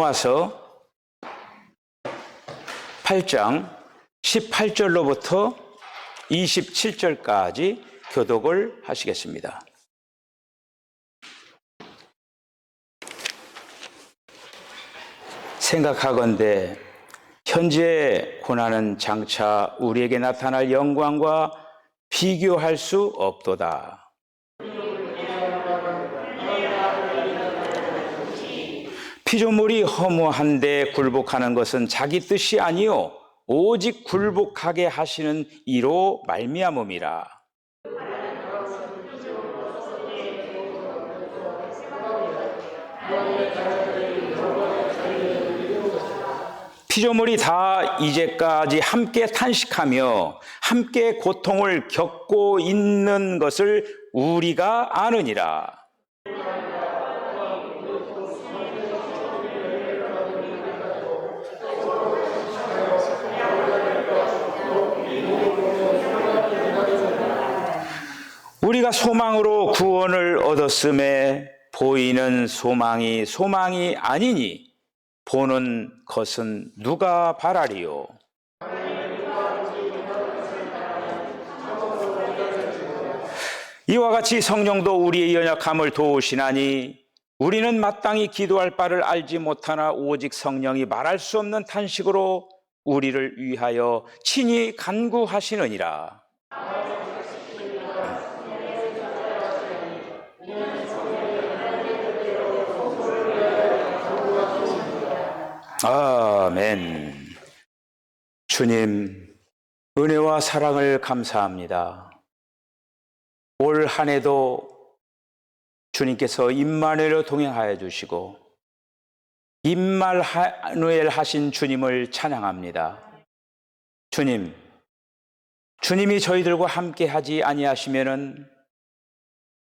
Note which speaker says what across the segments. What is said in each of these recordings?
Speaker 1: 로마서 8장 18절로부터 27절까지 교독을 하시겠습니다. 생각하건대 현재 고난은 장차 우리에게 나타날 영광과 비교할 수 없도다. 피조물이 허무한데 굴복하는 것은 자기 뜻이 아니요 오직 굴복하게 하시는 이로 말미암음이라. 피조물이 다 이제까지 함께 탄식하며 함께 고통을 겪고 있는 것을 우리가 아느니라. 우리가 소망으로 구원을 얻었음에 보이는 소망이 소망이 아니니 보는 것은 누가 바라리요? 이와 같이 성령도 우리의 연약함을 도우시나니 우리는 마땅히 기도할 바를 알지 못하나 오직 성령이 말할 수 없는 탄식으로 우리를 위하여 친히 간구하시느니라. 아멘. 주님, 은혜와 사랑을 감사합니다. 올 한 해도 주님께서 임마누엘로 동행하여 주시고 임말하누엘 하신 주님을 찬양합니다. 주님, 주님이 저희들과 함께 하지 아니하시면은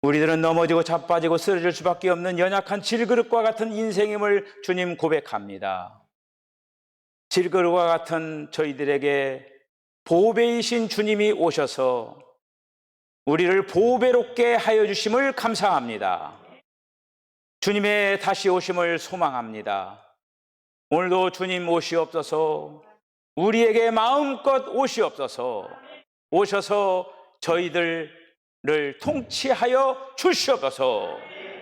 Speaker 1: 우리들은 넘어지고 자빠지고 쓰러질 수밖에 없는 연약한 질그릇과 같은 인생임을 주님 고백합니다. 질그릇과 같은 저희들에게 보배이신 주님이 오셔서 우리를 보배롭게 하여 주심을 감사합니다. 주님의 다시 오심을 소망합니다. 오늘도 주님 오시옵소서 우리에게 마음껏 오시옵소서 오셔서 저희들 를 통치하여 주시옵소서.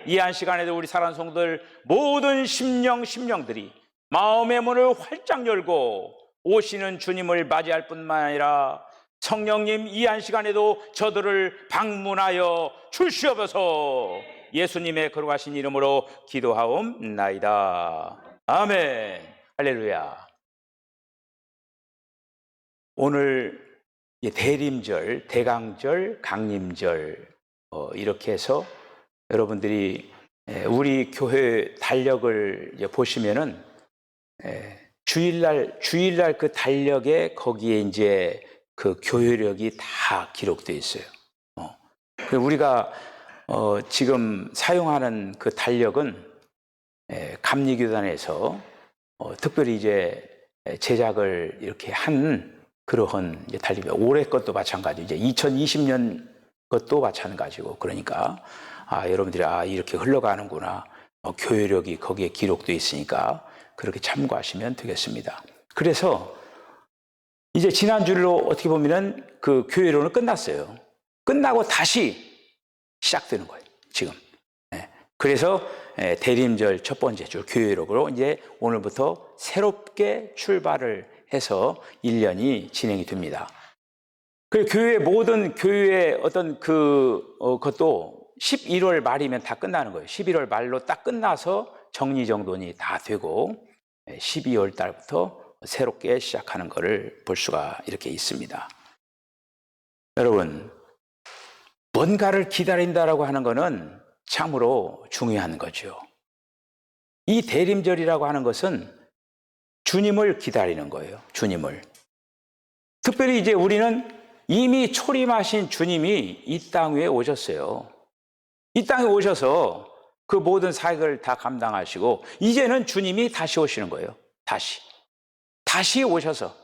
Speaker 1: 이 한 시간에도 우리 사랑 성들 모든 심령 심령들이 마음의 문을 활짝 열고 오시는 주님을 맞이할 뿐만 아니라 성령님 이 한 시간에도 저들을 방문하여 주시옵소서. 예수님의 거룩하신 이름으로 기도하옵나이다. 아멘. 할렐루야. 오늘 대림절, 대강절, 강림절 어, 이렇게 해서 여러분들이 우리 교회 달력을 보시면은 주일날 주일날 그 달력에 거기에 이제 그 교회력이 다 기록되어 있어요. 어. 우리가 어, 지금 사용하는 그 달력은 감리교단에서 어, 특별히 이제 제작을 이렇게 한 그러한 달리 올해 것도 마찬가지, 이제 2020년 것도 마찬가지고 그러니까 아 여러분들이 아 이렇게 흘러가는구나 어, 교회력이 거기에 기록되어 있으니까 그렇게 참고하시면 되겠습니다. 그래서 이제 지난 주로 어떻게 보면은 그 교회론은 끝났어요. 끝나고 다시 시작되는 거예요. 지금. 네. 그래서 대림절 첫 번째 주 교회록으로 이제 오늘부터 새롭게 출발을 해서 1년이 진행이 됩니다. 그 교회 모든 교회의 어떤 그 어, 것도 11월 말이면 다 끝나는 거예요. 11월 말로 딱 끝나서 정리정돈이 다 되고 12월 달부터 새롭게 시작하는 것을 볼 수가 이렇게 있습니다. 여러분, 뭔가를 기다린다라고 하는 것은 참으로 중요한 거죠. 이 대림절이라고 하는 것은 주님을 기다리는 거예요. 주님을. 특별히 이제 우리는 이미 초림하신 주님이 이 땅 위에 오셨어요. 이 땅에 오셔서 그 모든 사역을 다 감당하시고 이제는 주님이 다시 오시는 거예요. 다시. 다시 오셔서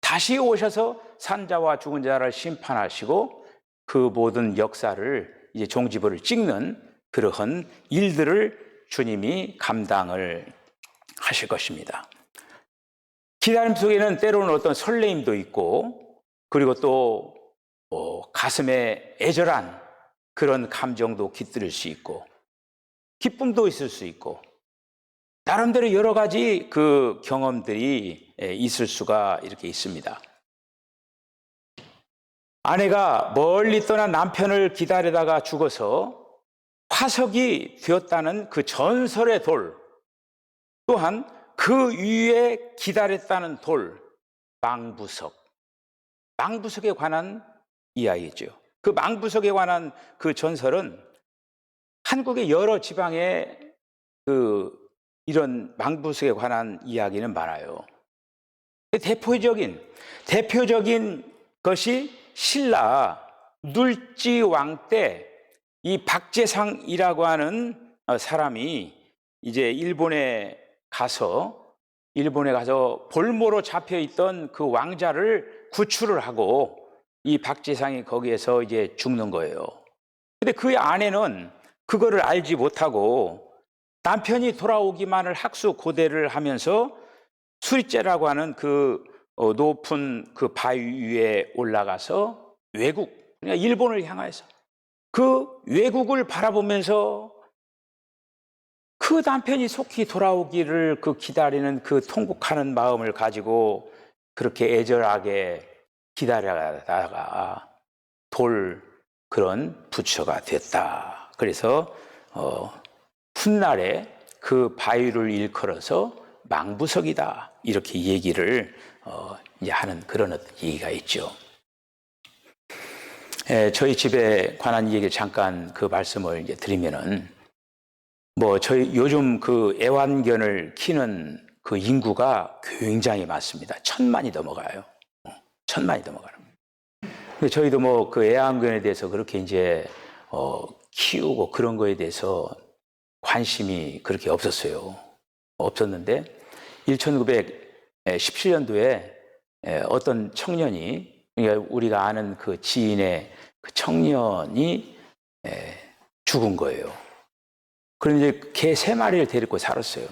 Speaker 1: 다시 오셔서 산자와 죽은 자를 심판하시고 그 모든 역사를 이제 종지부를 찍는 그러한 일들을 주님이 감당을 하실 것입니다. 기다림 속에는 때로는 어떤 설레임도 있고 그리고 또 어, 가슴에 애절한 그런 감정도 깃들일 수 있고 기쁨도 있을 수 있고 나름대로 여러 가지 그 경험들이 예, 있을 수가 이렇게 있습니다. 아내가 멀리 떠난 남편을 기다리다가 죽어서 화석이 되었다는 그 전설의 돌, 또한 그 위에 기다렸다는 돌, 망부석. 망부석에 관한 이야기죠. 그 망부석에 관한 그 전설은 한국의 여러 지방에 그 이런 망부석에 관한 이야기는 많아요. 대표적인 대표적인 것이 신라 눌지 왕 때 이 박재상이라고 하는 어, 사람이 이제 일본에 가서 일본에 가서 볼모로 잡혀 있던 그 왕자를 구출을 하고 이 박재상이 거기에서 이제 죽는 거예요. 근데 그의 아내는 그거를 알지 못하고 남편이 돌아오기만을 학수 고대를 하면서 수리째라고 하는 그 어, 높은 그 바위 위에 올라가서 외국, 그러니까 일본을 향해서 그 외국을 바라보면서 그 남편이 속히 돌아오기를 그 기다리는 그 통곡하는 마음을 가지고 그렇게 애절하게 기다려다가 돌 그런 부처가 됐다. 그래서 어, 훗날에 그 바위를 일컬어서 망부석이다 이렇게 얘기를 어, 이제 하는 그런 얘기가 있죠. 에, 저희 집에 관한 얘기를 잠깐 그 말씀을 이제 드리면은 뭐 저희 요즘 그 애완견을 키는 그 인구가 굉장히 많습니다. 천만이 넘어가요. 어, 천만이 넘어가요. 근데 저희도 뭐 그 애완견에 대해서 그렇게 이제 어, 키우고 그런 거에 대해서 관심이 그렇게 없었어요. 없었는데 1917년도에 어떤 청년이 그러니까 우리가 아는 그 지인의 그 청년이 에, 죽은 거예요. 그런데 개세 마리를 데리고 살았어요.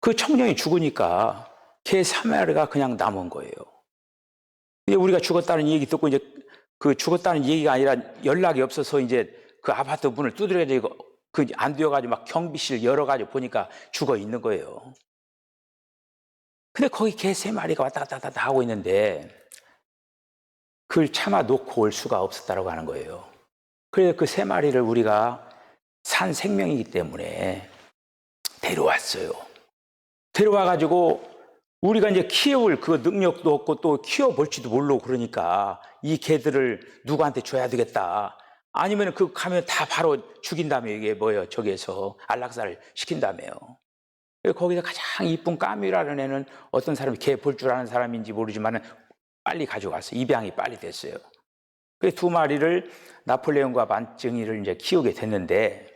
Speaker 1: 그 청년이 죽으니까 개 세 마리가 그냥 남은 거예요. 근데 우리가 죽었다는 얘기 듣고 이제 그 죽었다는 얘기가 아니라 연락이 없어서 이제 그 아파트 문을 두드려야 되고 그안 되어가지고 막 경비실 열어가지고 보니까 죽어 있는 거예요. 근데 거기 개 세 마리가 왔다 갔다 갔다 하고 있는데 그걸 참아 놓고 올 수가 없었다라고 하는 거예요. 그래서 그 세 마리를 우리가 산 생명이기 때문에 데려왔어요. 데려와가지고 우리가 이제 키울 그 능력도 없고 또 키워볼지도 모르고 그러니까 이 개들을 누구한테 줘야 되겠다. 아니면 그 가면 다 바로 죽인다며 이게 뭐예요? 저기에서 안락사를 시킨다며요. 거기서 가장 이쁜 까미라는 애는 어떤 사람이 개 볼 줄 아는 사람인지 모르지만 빨리 가져갔어요. 입양이 빨리 됐어요. 그 두 마리를 나폴레옹과 만증이를 이제 키우게 됐는데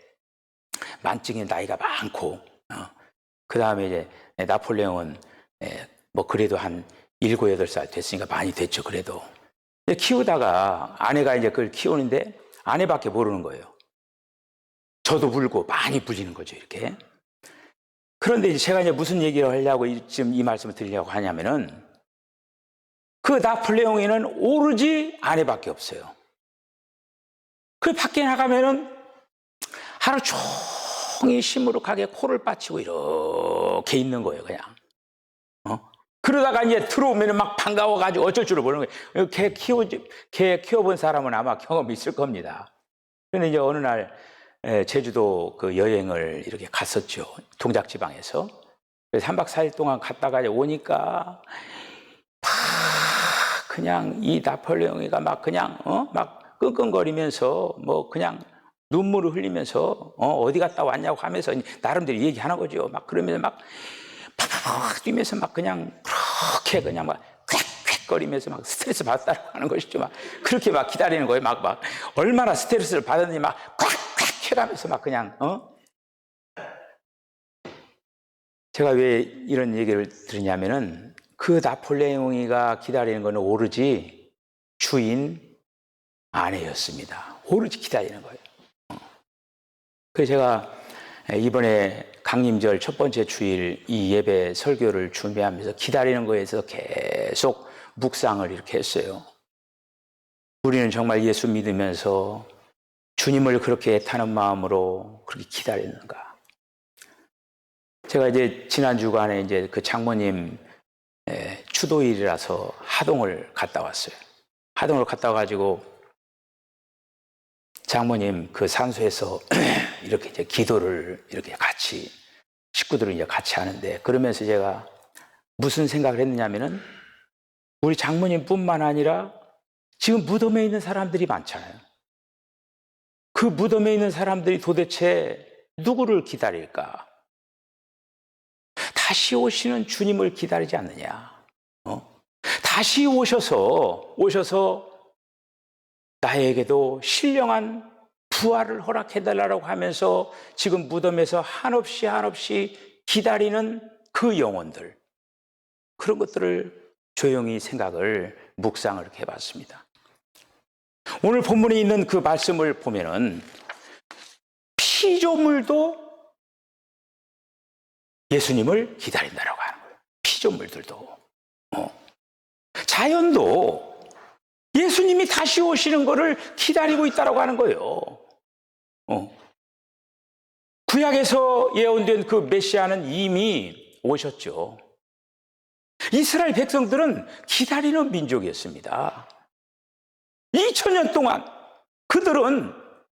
Speaker 1: 만증이 나이가 많고 어. 그 다음에 이제 나폴레옹은 예, 뭐 그래도 한 일곱 여덟 살 됐으니까 많이 됐죠. 그래도 키우다가 아내가 이제 그걸 키우는데 아내밖에 모르는 거예요. 저도 불고 많이 불리는 거죠. 이렇게. 그런데 이제 제가 이제 무슨 얘기를 하려고 지금 이 말씀을 드리려고 하냐면은 그 나폴레옹에는 오로지 아내밖에 없어요. 그 밖에 나가면은 하루 종일 시무룩하게 코를 빠치고 이렇게 있는 거예요, 그냥. 어? 그러다가 이제 들어오면 막 반가워가지고 어쩔 줄을 모르는 거예요. 개 키워, 개 키워본 사람은 아마 경험이 있을 겁니다. 그런데 이제 어느 날 제주도 그 여행을 이렇게 갔었죠. 동작 지방에서. 그래서 3박 4일 동안 갔다가 이제 오니까 막 그냥 이 나폴레옹이가 막 그냥 어? 막 끙끙거리면서 뭐 그냥 눈물을 흘리면서 어, 어디 갔다 왔냐고 하면서 나름대로 얘기하는 거죠. 막 그러면서 막 팍팍 뛰면서 막 그냥 그렇게 그냥 막 쾌쾌거리면서 막 스트레스 받았다고 하는 것이죠. 막 그렇게 막 기다리는 거예요. 막 막 얼마나 스트레스를 받았는지 막 쾌쾌하면서 막 그냥 어? 제가 왜 이런 얘기를 드리냐면은 그 나폴레옹이가 기다리는 거는 오로지 주인 아내였습니다. 오로지 기다리는 거예요. 그래서 제가 이번에 강림절 첫 번째 주일 이 예배 설교를 준비하면서 기다리는 거에서 계속 묵상을 이렇게 했어요. 우리는 정말 예수 믿으면서 주님을 그렇게 타는 마음으로 그렇게 기다리는가? 제가 이제 지난 주간에 이제 그 장모님 에, 추도일이라서 하동을 갔다 왔어요. 하동을 갔다 와가지고 장모님 그 산소에서 이렇게 이제 기도를 이렇게 같이 식구들은 이제 같이 하는데 그러면서 제가 무슨 생각을 했느냐면은 우리 장모님뿐만 아니라 지금 무덤에 있는 사람들이 많잖아요. 그 무덤에 있는 사람들이 도대체 누구를 기다릴까? 다시 오시는 주님을 기다리지 않느냐? 어? 다시 오셔서 오셔서 나에게도 신령한 부활을 허락해달라고 하면서 지금 무덤에서 한없이 한없이 기다리는 그 영혼들 그런 것들을 조용히 생각을 묵상을 해봤습니다. 오늘 본문에 있는 그 말씀을 보면은 피조물도 예수님을 기다린다라고 하는 거예요. 피조물들도 어. 자연도 예수님이 다시 오시는 것을 기다리고 있다라고 하는 거예요. 어. 구약에서 예언된 그 메시아는 이미 오셨죠. 이스라엘 백성들은 기다리는 민족이었습니다. 2000년 동안 그들은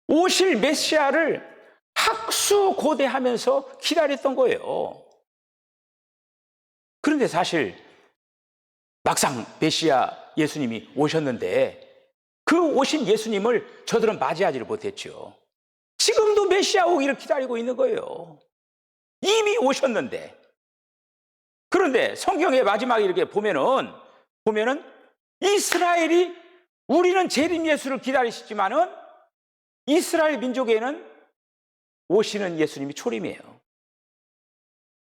Speaker 1: 오실 메시아를 학수고대하면서 기다렸던 거예요. 그런데 사실 막상 메시아 예수님이 오셨는데 그 오신 예수님을 저들은 맞이하지를 못했죠. 지금도 메시아 오기를 기다리고 있는 거예요. 이미 오셨는데. 그런데 성경의 마지막에 이렇게 보면은 보면은 이스라엘이 우리는 재림 예수를 기다리시지만은 이스라엘 민족에는 오시는 예수님이 초림이에요.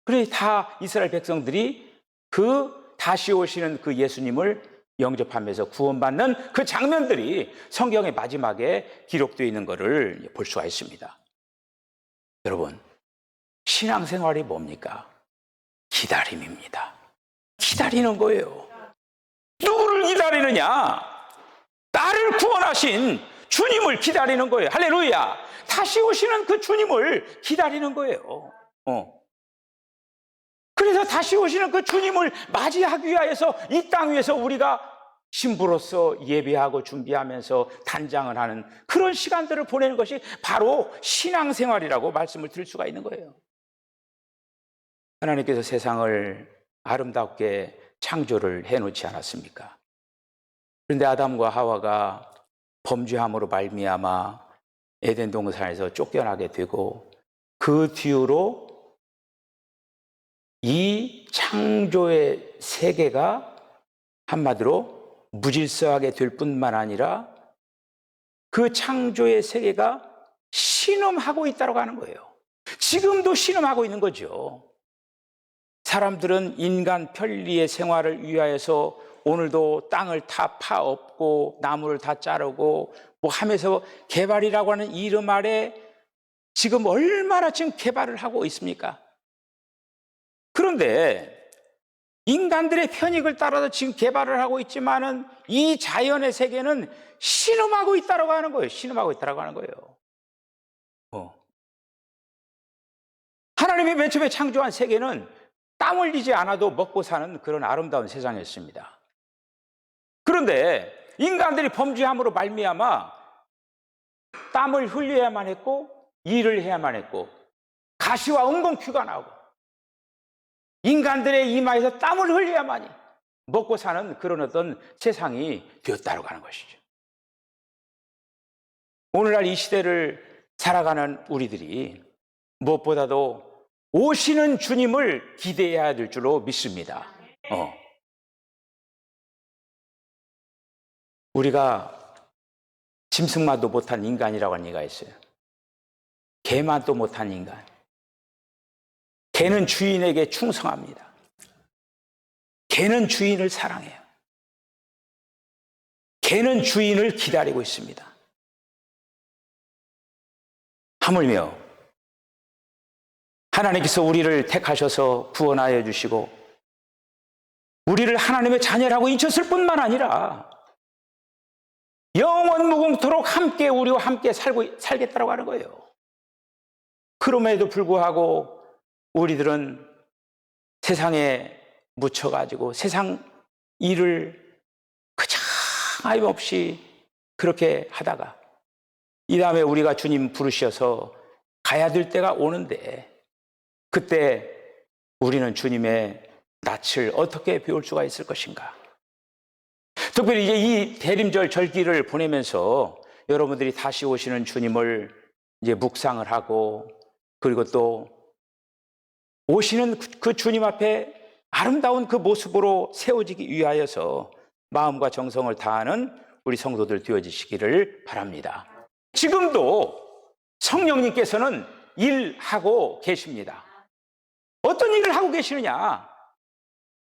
Speaker 1: 그래 다 이스라엘 백성들이 그 다시 오시는 그 예수님을 영접하면서 구원받는 그 장면들이 성경의 마지막에 기록되어 있는 것을 볼 수가 있습니다. 여러분, 신앙생활이 뭡니까? 기다림입니다. 기다리는 거예요. 누구를 기다리느냐? 나를 구원하신 주님을 기다리는 거예요. 할렐루야. 다시 오시는 그 주님을 기다리는 거예요. 어. 그래서 다시 오시는 그 주님을 맞이하기 위해서 이 땅 위에서 우리가 신부로서 예배하고 준비하면서 단장을 하는 그런 시간들을 보내는 것이 바로 신앙생활이라고 말씀을 드릴 수가 있는 거예요. 하나님께서 세상을 아름답게 창조를 해놓지 않았습니까? 그런데 아담과 하와가 범죄함으로 말미암아 에덴 동산에서 쫓겨나게 되고 그 뒤로 이 창조의 세계가 한마디로 무질서하게 될 뿐만 아니라 그 창조의 세계가 신음하고 있다고 하는 거예요. 지금도 신음하고 있는 거죠. 사람들은 인간 편리의 생활을 위하여서 오늘도 땅을 다 파엎고 나무를 다 자르고 뭐 하면서 개발이라고 하는 이름 아래 지금 얼마나 지금 개발을 하고 있습니까? 그런데 인간들의 편익을 따라서 지금 개발을 하고 있지만은 이 자연의 세계는 신음하고 있다라고 하는 거예요. 신음하고 있다라고 하는 거예요. 어. 하나님이 맨 처음에 창조한 세계는 땀 흘리지 않아도 먹고 사는 그런 아름다운 세상이었습니다. 그런데 인간들이 범죄함으로 말미암아 땀을 흘려야만 했고 일을 해야만 했고 가시와 은공퀴가 나오고 인간들의 이마에서 땀을 흘려야만이 먹고 사는 그런 어떤 세상이 되었다고 하는 것이죠. 오늘날 이 시대를 살아가는 우리들이 무엇보다도 오시는 주님을 기대해야 될 줄로 믿습니다. 어. 우리가 짐승만도 못한 인간이라고 하는 얘기가 있어요. 개만도 못한 인간. 개는 주인에게 충성합니다. 개는 주인을 사랑해요. 개는 주인을 기다리고 있습니다. 하물며 하나님께서 우리를 택하셔서 구원하여 주시고 우리를 하나님의 자녀라고 잊혔을 뿐만 아니라 영원 무궁토록 함께 우리와 함께 살고 살겠다고 하는 거예요. 그럼에도 불구하고 우리들은 세상에 묻혀가지고 세상 일을 그저 아임없이 그렇게 하다가 이 다음에 우리가 주님 부르셔서 가야 될 때가 오는데 그때 우리는 주님의 낯을 어떻게 배울 수가 있을 것인가? 특별히 이제 이 대림절 절기를 보내면서 여러분들이 다시 오시는 주님을 이제 묵상을 하고 그리고 또 오시는 그- 그 주님 앞에 아름다운 그 모습으로 세워지기 위하여서 마음과 정성을 다하는 우리 성도들 되어지시기를 바랍니다. 지금도 성령님께서는 일하고 계십니다. 어떤 일을 하고 계시느냐?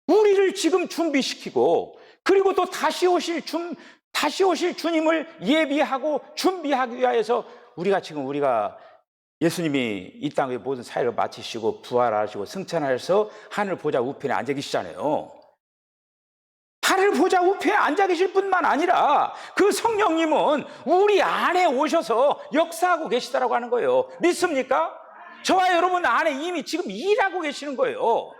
Speaker 1: 우리를 지금 준비시키고 그리고 또 다시 오실 준 다시 오실 주님을 예비하고 준비하기 위하여서 우리가 지금 우리가 예수님이 이 땅의 모든 사역을 마치시고 부활하시고 승천하셔서 하늘 보좌 우편에 앉아 계시잖아요. 하늘 보좌 우편에 앉아 계실 뿐만 아니라 그 성령님은 우리 안에 오셔서 역사하고 계시다라고 하는 거예요. 믿습니까? 저와 여러분 안에 이미 지금 일하고 계시는 거예요.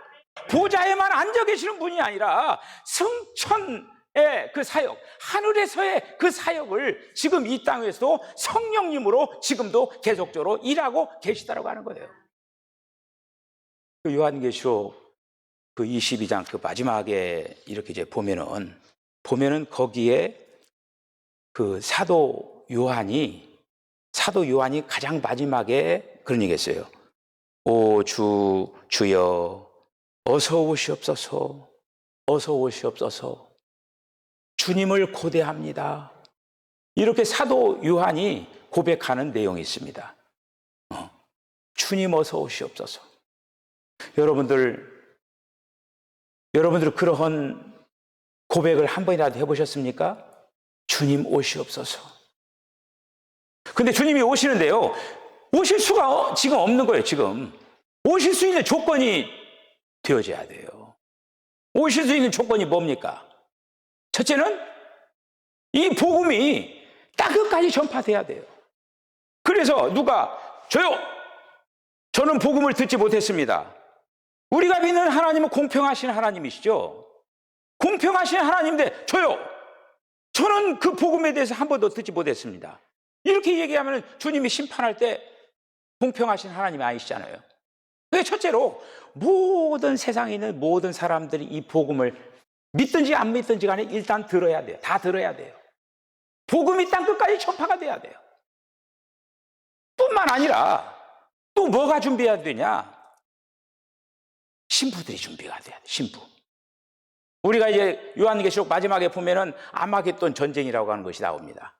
Speaker 1: 보좌에만 앉아 계시는 분이 아니라 승천 의그 사역, 하늘에서의 그 사역을 지금 이 땅에서도 성령님으로 지금도 계속적으로 일하고 계시다라고 하는 거예요. 그 요한계시록 그 22장 그 마지막에 이렇게 이제 보면은 보면은 거기에 그 사도 요한이 사도 요한이 가장 마지막에 그런 얘기 했어요. 오 주 주여 어서 오시옵소서. 어서 오시옵소서. 주님을 고대합니다. 이렇게 사도 요한이 고백하는 내용이 있습니다. 어, 주님 어서 오시옵소서. 여러분들 여러분들 그러한 고백을 한 번이라도 해보셨습니까? 주님 오시옵소서. 근데 주님이 오시는데요. 오실 수가 지금 없는 거예요, 지금. 오실 수 있는 조건이 되어져야 돼요. 오실 수 있는 조건이 뭡니까? 첫째는 이 복음이 땅끝까지 전파돼야 돼요. 그래서 누가 저요! 저는 복음을 듣지 못했습니다. 우리가 믿는 하나님은 공평하신 하나님이시죠. 공평하신 하나님인데 저요. 저는 그 복음에 대해서 한 번도 듣지 못했습니다. 이렇게 얘기하면 주님이 심판할 때 공평하신 하나님이 아니시잖아요. 그게 첫째로 모든 세상에 있는 모든 사람들이 이 복음을 믿든지 안 믿든지 간에 일단 들어야 돼요. 다 들어야 돼요. 복음이 땅 끝까지 전파가 돼야 돼요. 뿐만 아니라 또 뭐가 준비해야 되냐? 신부들이 준비가 돼야 돼. 신부. 우리가 이제 요한계시록 마지막에 보면은 아마겟돈 전쟁이라고 하는 것이 나옵니다.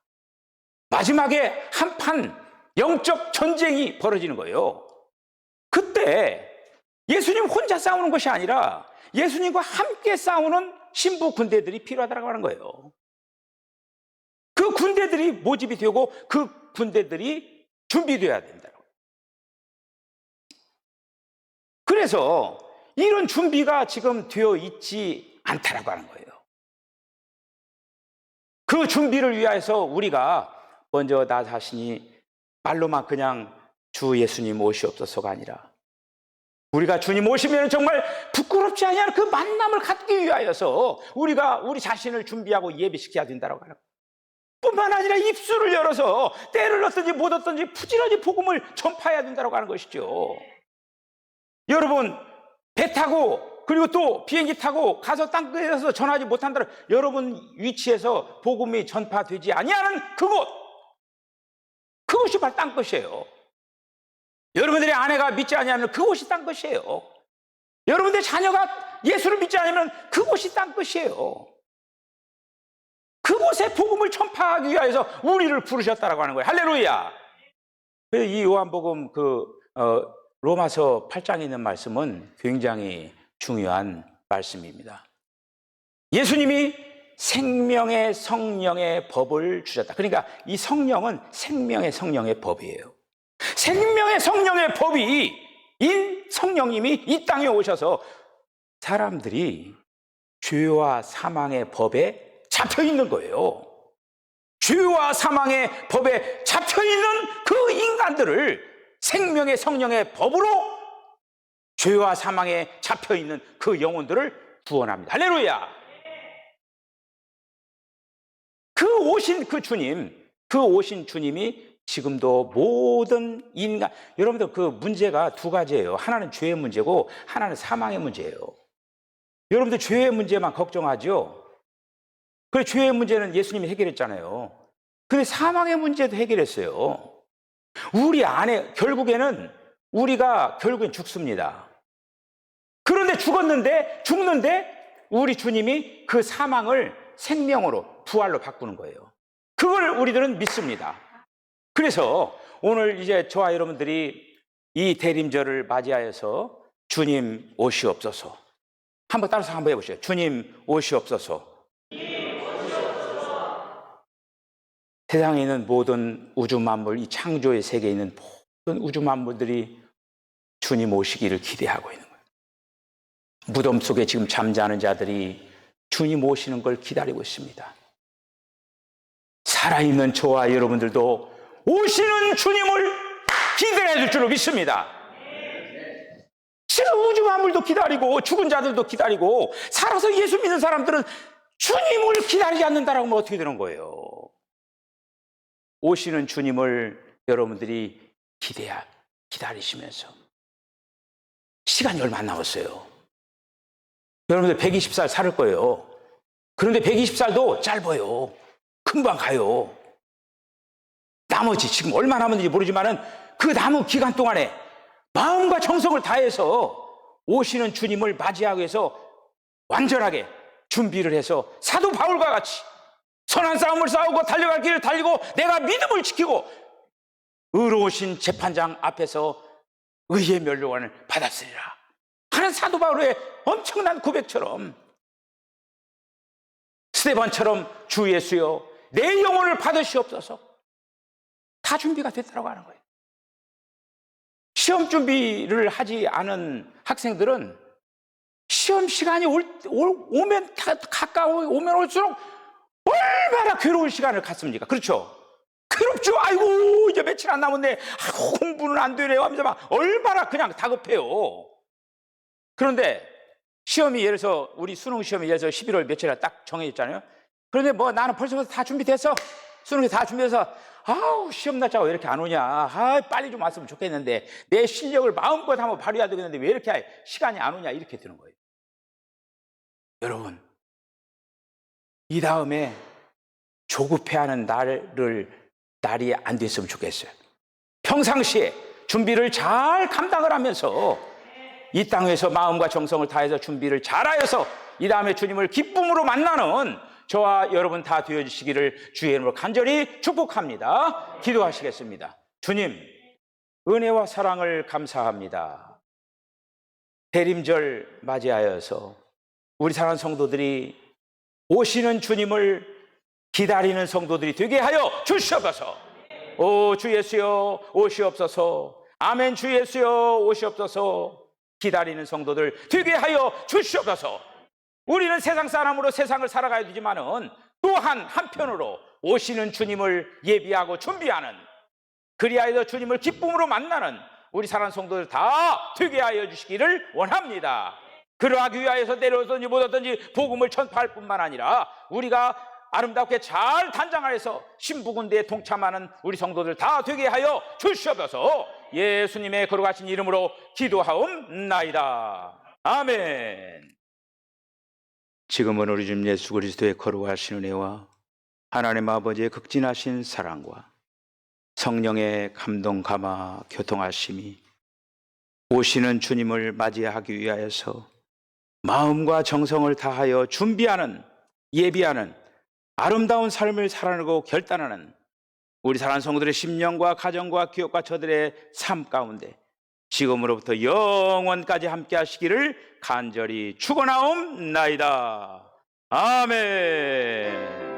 Speaker 1: 마지막에 한판 영적 전쟁이 벌어지는 거예요. 그때 예수님 혼자 싸우는 것이 아니라 예수님과 함께 싸우는 신부 군대들이 필요하다고 하는 거예요. 그 군대들이 모집이 되고 그 군대들이 준비되어야 된다. 그래서 이런 준비가 지금 되어 있지 않다라고 하는 거예요. 그 준비를 위해서 우리가 먼저 나 자신이 말로만 그냥 주 예수님 오시옵소서가 아니라 우리가 주님 오시면 정말 부끄럽지 아니한 그 만남을 갖기 위하여서 우리가 우리 자신을 준비하고 예비시켜야 된다고 하는. 뿐만 아니라 입술을 열어서 때를 얻든지 못 얻든지 부지런히 복음을 전파해야 된다고 하는 것이죠. 여러분 배 타고 그리고 또 비행기 타고 가서 땅끝에서 전하지 못한다. 여러분 위치에서 복음이 전파되지 아니하는 그곳 그것이 바로 땅끝이에요. 여러분들의 아내가 믿지 아니하면 그곳이 땅끝이에요. 여러분들의 자녀가 예수를 믿지 않으면 그곳이 땅끝이에요. 그곳에 복음을 전파하기 위해서 우리를 부르셨다라고 하는 거예요. 할렐루야. 이 요한복음 그 어, 로마서 8장에 있는 말씀은 굉장히 중요한 말씀입니다. 예수님이 생명의 성령의 법을 주셨다. 그러니까 이 성령은 생명의 성령의 법이에요. 생명의 성령의 법이 인 성령님이 이 땅에 오셔서 사람들이 죄와 사망의 법에 잡혀 있는 거예요. 죄와 사망의 법에 잡혀 있는 그 인간들을 생명의 성령의 법으로 죄와 사망에 잡혀 있는 그 영혼들을 구원합니다. 할렐루야. 그 오신 그 주님, 그 오신 주님이 지금도 모든 인간, 여러분들 그 문제가 두 가지예요. 하나는 죄의 문제고 하나는 사망의 문제예요. 여러분들 죄의 문제만 걱정하죠? 그래, 죄의 문제는 예수님이 해결했잖아요. 근데 사망의 문제도 해결했어요. 우리 안에, 결국에는 우리가 결국엔 죽습니다. 그런데 죽었는데, 죽는데, 우리 주님이 그 사망을 생명으로, 부활로 바꾸는 거예요. 그걸 우리들은 믿습니다. 그래서 오늘 이제 저와 여러분들이 이 대림절을 맞이하여서 주님 오시옵소서. 한번 따라서 한번 해보세요. 주님 오시옵소서. 세상에 있는 모든 우주 만물, 이 창조의 세계에 있는 모든 우주 만물들이 주님 오시기를 기대하고 있는 거예요. 무덤 속에 지금 잠자는 자들이 주님 오시는 걸 기다리고 있습니다. 살아있는 저와 여러분들도 오시는 주님을 기다려야 될 줄로 믿습니다. 지금 우주 만물도 기다리고 죽은 자들도 기다리고 살아서 예수 믿는 사람들은 주님을 기다리지 않는다라고 하면 어떻게 되는 거예요? 오시는 주님을 여러분들이 기대야 기다리시면서 시간이 얼마 안 남았어요. 여러분들 120살 살 거예요. 그런데 120살도 짧아요. 금방 가요. 나머지 지금 얼마 남았는지 모르지만은 그 남은 기간 동안에 마음과 정성을 다해서 오시는 주님을 맞이하기 위해서 완전하게 준비를 해서 사도 바울과 같이 선한 싸움을 싸우고 달려갈 길을 달리고 내가 믿음을 지키고 의로우신 재판장 앞에서 의의 멸류관을 받았으리라. 하는 사도 바울의 엄청난 고백처럼 스테반처럼 주 예수여 내 영혼을 받으시옵소서 다 준비가 됐다고 하는 거예요. 시험 준비를 하지 않은 학생들은 시험 시간이 올, 올, 오면 다 가까워 오면 올수록 얼마나 괴로운 시간을 갖습니까? 그렇죠? 괴롭죠. 아이고 이제 며칠 안 남았네. 아이고 공부는 안 되네요. 하면서 막 얼마나 그냥 다급해요. 그런데 시험이 예를 들어서 우리 수능 시험이 예를 들어서 11월 며칠에 딱 정해졌잖아요. 그런데 뭐 나는 벌써부터 다 준비됐어. 수능이 다 준비해서 아우 시험 날짜가 왜 이렇게 안 오냐. 아 빨리 좀 왔으면 좋겠는데 내 실력을 마음껏 한번 발휘해야 되겠는데 왜 이렇게 시간이 안 오냐 이렇게 되는 거예요. 여러분 이 다음에 조급해하는 날을 날이 안 됐으면 좋겠어요. 평상시에 준비를 잘 감당을 하면서 이 땅에서 마음과 정성을 다해서 준비를 잘하여서 이 다음에 주님을 기쁨으로 만나는 저와 여러분 다 되어주시기를 주의 이름으로 간절히 축복합니다. 기도하시겠습니다. 주님, 은혜와 사랑을 감사합니다. 대림절 맞이하여서 우리 사랑하는 성도들이 오시는 주님을 기다리는 성도들이 되게 하여 주시옵소서. 오, 주 예수여, 오시옵소서. 아멘, 주 예수여, 오시옵소서. 기다리는 성도들 되게 하여 주시옵소서. 우리는 세상 사람으로 세상을 살아가야 되지만은 또한 한편으로 오시는 주님을 예비하고 준비하는 그리하여 주님을 기쁨으로 만나는 우리 사랑하는 성도들 다 되게 하여 주시기를 원합니다. 그러하기 위하여서 내려오든지 못하든지 복음을 전파할 뿐만 아니라 우리가 아름답게 잘 단장하여서 신부군대에 동참하는 우리 성도들 다 되게 하여 주시옵소서 예수님의 거룩하신 이름으로 기도하옵나이다. 아멘. 지금은 우리 주님 예수 그리스도의 거룩하신 은혜와 하나님 아버지의 극진하신 사랑과 성령의 감동 감화 교통하심이 오시는 주님을 맞이하기 위하여서 마음과 정성을 다하여 준비하는 예비하는 아름다운 삶을 살아내고 결단하는 우리 사랑하는 성도들의 심령과 가정과 기업과 저들의 삶 가운데 지금으로부터 영원까지 함께 하시기를 간절히 축원하옵나이다. 아멘.